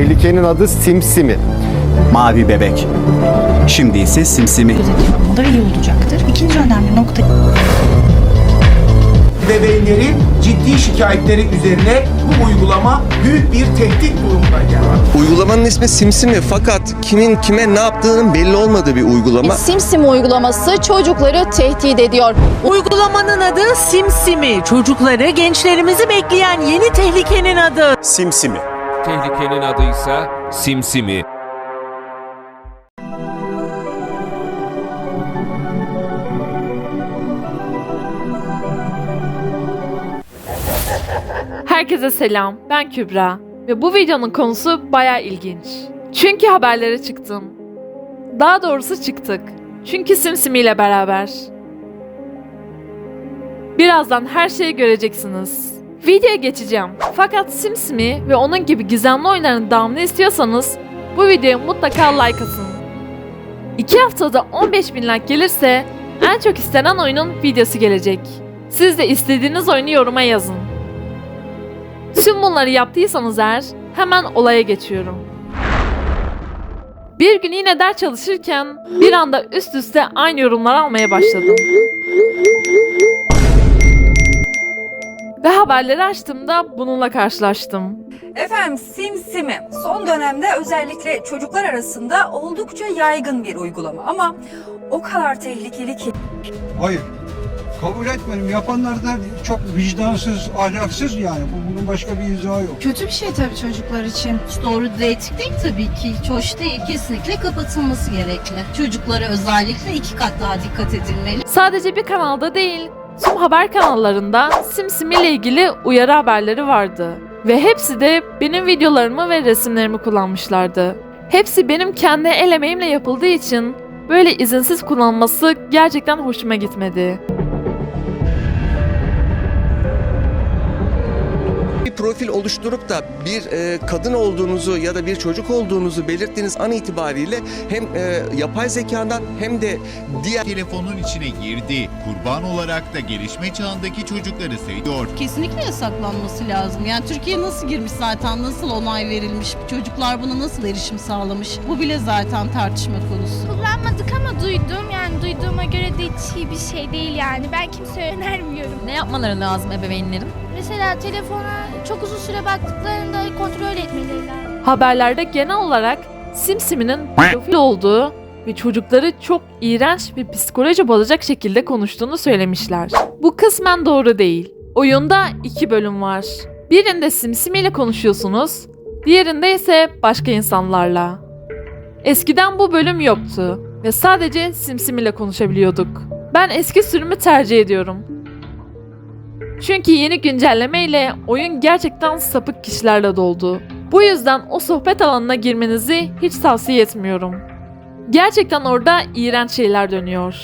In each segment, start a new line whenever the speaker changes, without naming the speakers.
Tehlikenin adı Simsimi.
Mavi bebek. Şimdi ise simsimi.
yapılmaları iyi olacaktır. İkinci önemli nokta
Bebeğlerin ciddi şikayetleri üzerine bu uygulama büyük bir tehdit durumundayken.
Uygulamanın ismi Simsimi fakat kimin kime ne yaptığının belli olmadığı bir uygulama.
Simsim uygulaması çocukları tehdit ediyor.
Uygulamanın adı Simsimi. Çocukları, gençlerimizi bekleyen yeni tehlikenin adı.
Simsimi.
Tehlikenin adıysa Simsimi.
Herkese selam, ben Kübra ve bu videonun konusu baya ilginç. Çünkü haberlere çıktım. Daha doğrusu çıktık. Çünkü Simsimi ile beraber. Birazdan her şeyi göreceksiniz. Videoya geçeceğim. Fakat Simsimi ve onun gibi gizemli oyunların devamını istiyorsanız bu videoya mutlaka like atın. 2 haftada 15 bin like gelirse en çok istenen oyunun videosu gelecek. Siz de istediğiniz oyunu yoruma yazın. Tüm bunları yaptıysanız eğer hemen olaya geçiyorum. Bir gün yine ders çalışırken bir anda üst üste aynı yorumlar almaya başladım. Ve haberleri açtığımda bununla karşılaştım.
Efendim SimSimi son dönemde özellikle çocuklar arasında oldukça yaygın bir uygulama ama o kadar tehlikeli ki
Hayır. Kabul etmedim. Yapanlar da çok vicdansız, ahlaksız yani. Bu- Bunun başka bir izahı yok.
Kötü bir şey tabii çocuklar için. Hiç doğru etik değil tabii ki. Hiç hoş değil. Kesinlikle kapatılması gerekli. Çocuklara özellikle iki kat daha dikkat edilmeli.
Sadece bir kanalda değil, tüm haber kanallarında SimSimi ile ilgili uyarı haberleri vardı. Ve hepsi de benim videolarımı ve resimlerimi kullanmışlardı. Hepsi benim kendi el emeğimle yapıldığı için böyle izinsiz kullanılması gerçekten hoşuma gitmedi.
Profil oluşturup da bir e, kadın olduğunuzu ya da bir çocuk olduğunuzu belirttiğiniz an itibariyle hem e, yapay zekadan hem de diğer
telefonun içine girdi. Kurban olarak da gelişme çağındaki çocukları seviyor.
Kesinlikle yasaklanması lazım. Yani Türkiye nasıl girmiş zaten, nasıl onay verilmiş, çocuklar buna nasıl erişim sağlamış? Bu bile zaten tartışma konusu.
Kullanmadık ama duydum. Yani duyduğuma göre de hiç iyi bir şey değil yani. Ben kimseye önermiyorum.
Ne yapmaları lazım ebeveynlerin?
Mesela telefona çok uzun süre baktıklarında kontrol etmeleri lazım.
Haberlerde genel olarak Simsimi'nin pedofil olduğu ve çocukları çok iğrenç ve psikoloji bozacak şekilde konuştuğunu söylemişler. Bu kısmen doğru değil. Oyunda iki bölüm var. Birinde Simsimi ile konuşuyorsunuz, diğerinde ise başka insanlarla. Eskiden bu bölüm yoktu ve sadece Simsimi ile konuşabiliyorduk. Ben eski sürümü tercih ediyorum. Çünkü yeni güncelleme ile oyun gerçekten sapık kişilerle doldu. Bu yüzden o sohbet alanına girmenizi hiç tavsiye etmiyorum. Gerçekten orada iğrenç şeyler dönüyor.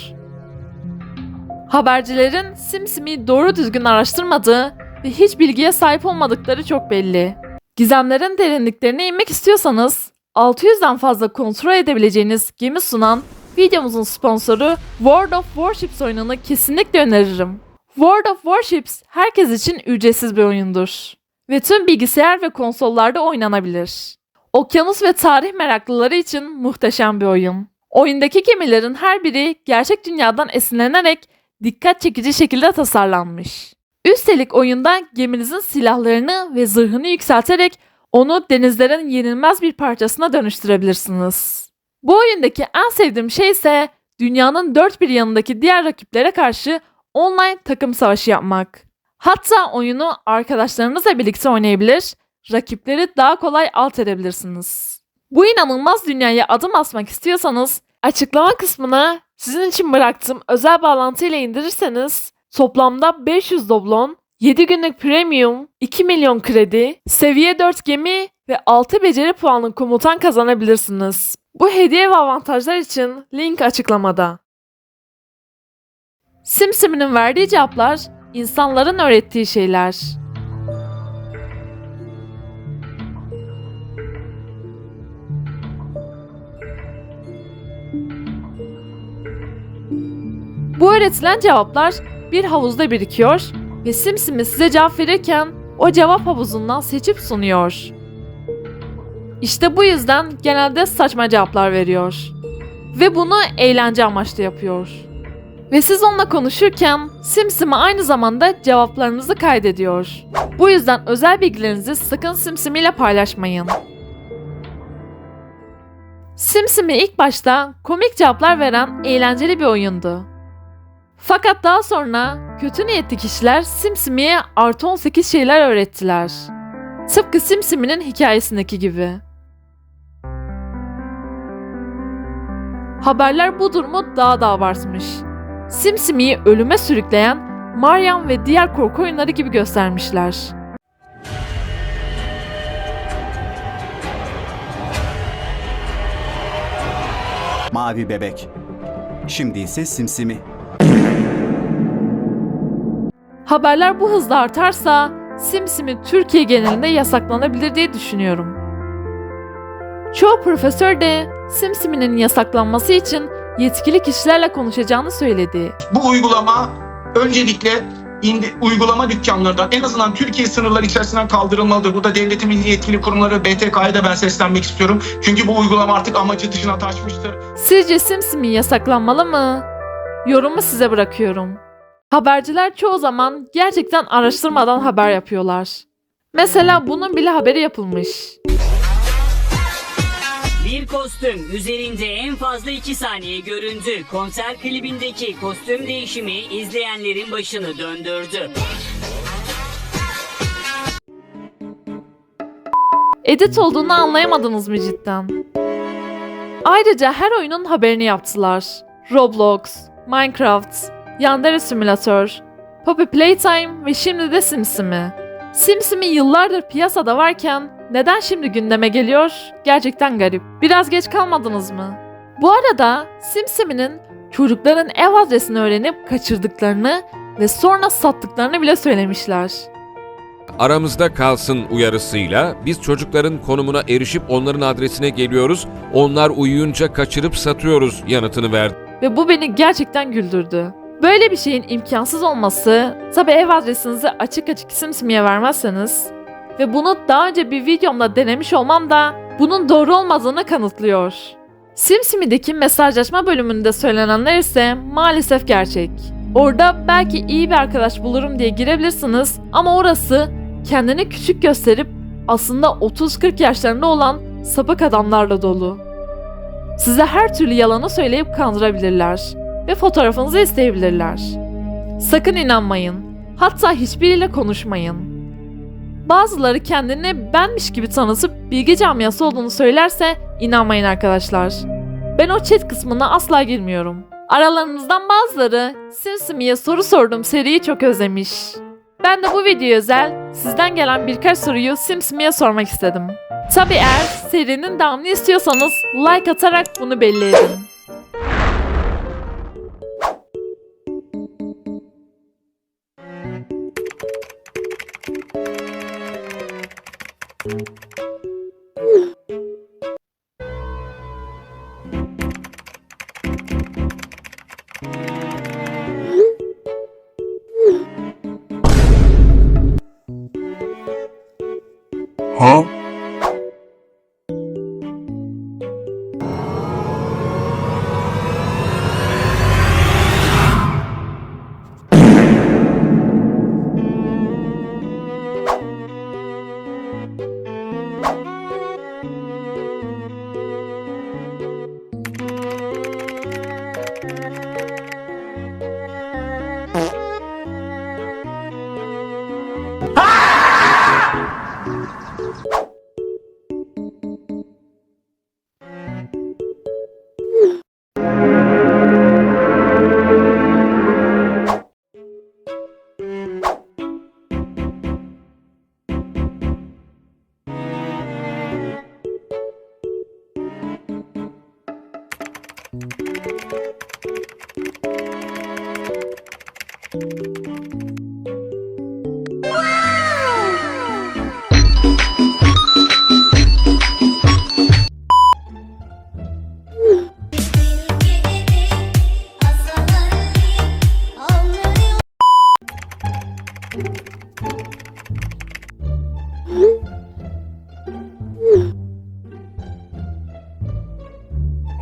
Habercilerin Simsim'i doğru düzgün araştırmadığı ve hiç bilgiye sahip olmadıkları çok belli. Gizemlerin derinliklerine inmek istiyorsanız 600'den fazla kontrol edebileceğiniz gemi sunan videomuzun sponsoru World of Warships oyununu kesinlikle öneririm. World of Warships herkes için ücretsiz bir oyundur. Ve tüm bilgisayar ve konsollarda oynanabilir. Okyanus ve tarih meraklıları için muhteşem bir oyun. Oyundaki gemilerin her biri gerçek dünyadan esinlenerek dikkat çekici şekilde tasarlanmış. Üstelik oyunda geminizin silahlarını ve zırhını yükselterek onu denizlerin yenilmez bir parçasına dönüştürebilirsiniz. Bu oyundaki en sevdiğim şey ise dünyanın dört bir yanındaki diğer rakiplere karşı online takım savaşı yapmak. Hatta oyunu arkadaşlarınızla birlikte oynayabilir, rakipleri daha kolay alt edebilirsiniz. Bu inanılmaz dünyaya adım atmak istiyorsanız açıklama kısmına sizin için bıraktığım özel bağlantı ile indirirseniz toplamda 500 doblon, 7 günlük premium, 2 milyon kredi, seviye 4 gemi ve 6 beceri puanlı komutan kazanabilirsiniz. Bu hediye ve avantajlar için link açıklamada. Simsimi'nin verdiği cevaplar insanların öğrettiği şeyler. Bu öğretilen cevaplar bir havuzda birikiyor ve Simsimi size cevap verirken o cevap havuzundan seçip sunuyor. İşte bu yüzden genelde saçma cevaplar veriyor. Ve bunu eğlence amaçlı yapıyor. Ve siz onunla konuşurken Simsimi aynı zamanda cevaplarınızı kaydediyor. Bu yüzden özel bilgilerinizi sakın Simsimi ile paylaşmayın. Simsimi ilk başta komik cevaplar veren eğlenceli bir oyundu. Fakat daha sonra kötü niyetli kişiler Simsimi'ye artı 18 şeyler öğrettiler. Tıpkı Simsimi'nin hikayesindeki gibi. Haberler bu durumu daha da abartmış. Simsimi'yi ölüme sürükleyen Maryam ve diğer korku oyunları gibi göstermişler.
Mavi bebek. Şimdi ise simsimi.
Haberler bu hızla artarsa Simsimi Türkiye genelinde yasaklanabilir diye düşünüyorum. Çoğu profesör de Simsimi'nin yasaklanması için yetkili kişilerle konuşacağını söyledi.
Bu uygulama öncelikle indi, uygulama dükkanlarından en azından Türkiye sınırları içerisinden kaldırılmalıdır. Burada devletimin yetkili kurumları BTK'ya da ben seslenmek istiyorum. Çünkü bu uygulama artık amacı dışına taşmıştır.
Sizce Simsimi yasaklanmalı mı? Yorumu size bırakıyorum. Haberciler çoğu zaman gerçekten araştırmadan haber yapıyorlar. Mesela bunun bile haberi yapılmış.
Bir kostüm üzerinde en fazla 2 saniye göründü. Konser klibindeki kostüm değişimi izleyenlerin başını döndürdü.
Edit olduğunu anlayamadınız mı cidden? Ayrıca her oyunun haberini yaptılar. Roblox, Minecraft, Yandere Simülatör, Poppy Playtime ve şimdi de Simsimi. Simsimi yıllardır piyasada varken neden şimdi gündeme geliyor? Gerçekten garip. Biraz geç kalmadınız mı? Bu arada Simsimi'nin çocukların ev adresini öğrenip kaçırdıklarını ve sonra sattıklarını bile söylemişler.
Aramızda kalsın uyarısıyla biz çocukların konumuna erişip onların adresine geliyoruz. Onlar uyuyunca kaçırıp satıyoruz yanıtını verdi.
Ve bu beni gerçekten güldürdü. Böyle bir şeyin imkansız olması, tabi ev adresinizi açık açık Simsimi'ye vermezseniz ve bunu daha önce bir videomda denemiş olmam da bunun doğru olmadığını kanıtlıyor. Simsimi'deki mesajlaşma bölümünde söylenenler ise maalesef gerçek. Orada belki iyi bir arkadaş bulurum diye girebilirsiniz ama orası kendini küçük gösterip aslında 30-40 yaşlarında olan sapık adamlarla dolu. Size her türlü yalanı söyleyip kandırabilirler ve fotoğrafınızı isteyebilirler. Sakın inanmayın. Hatta hiçbiriyle konuşmayın. Bazıları kendini benmiş gibi tanıtıp bilgi camiası olduğunu söylerse inanmayın arkadaşlar. Ben o chat kısmına asla girmiyorum. Aralarınızdan bazıları Simsimi'ye soru sordum seriyi çok özlemiş. Ben de bu video özel sizden gelen birkaç soruyu Simsimi'ye sormak istedim. Tabi eğer serinin devamını istiyorsanız like atarak bunu belli edin. Huh?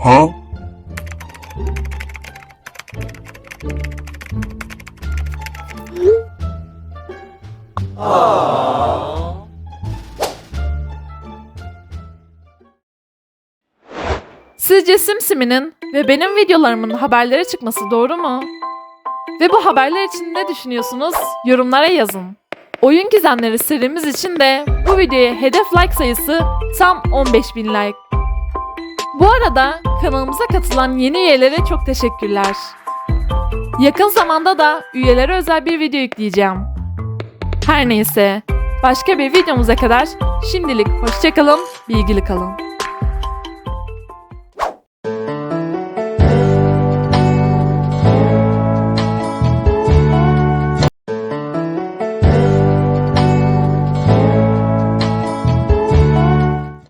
Huh? Simsimi'nin ve benim videolarımın haberlere çıkması doğru mu? Ve bu haberler için ne düşünüyorsunuz? Yorumlara yazın. Oyun Gizemleri serimiz için de bu videoya hedef like sayısı tam 15.000 like. Bu arada kanalımıza katılan yeni üyelere çok teşekkürler. Yakın zamanda da üyelere özel bir video yükleyeceğim. Her neyse, başka bir videomuza kadar şimdilik hoşçakalın, bilgili kalın.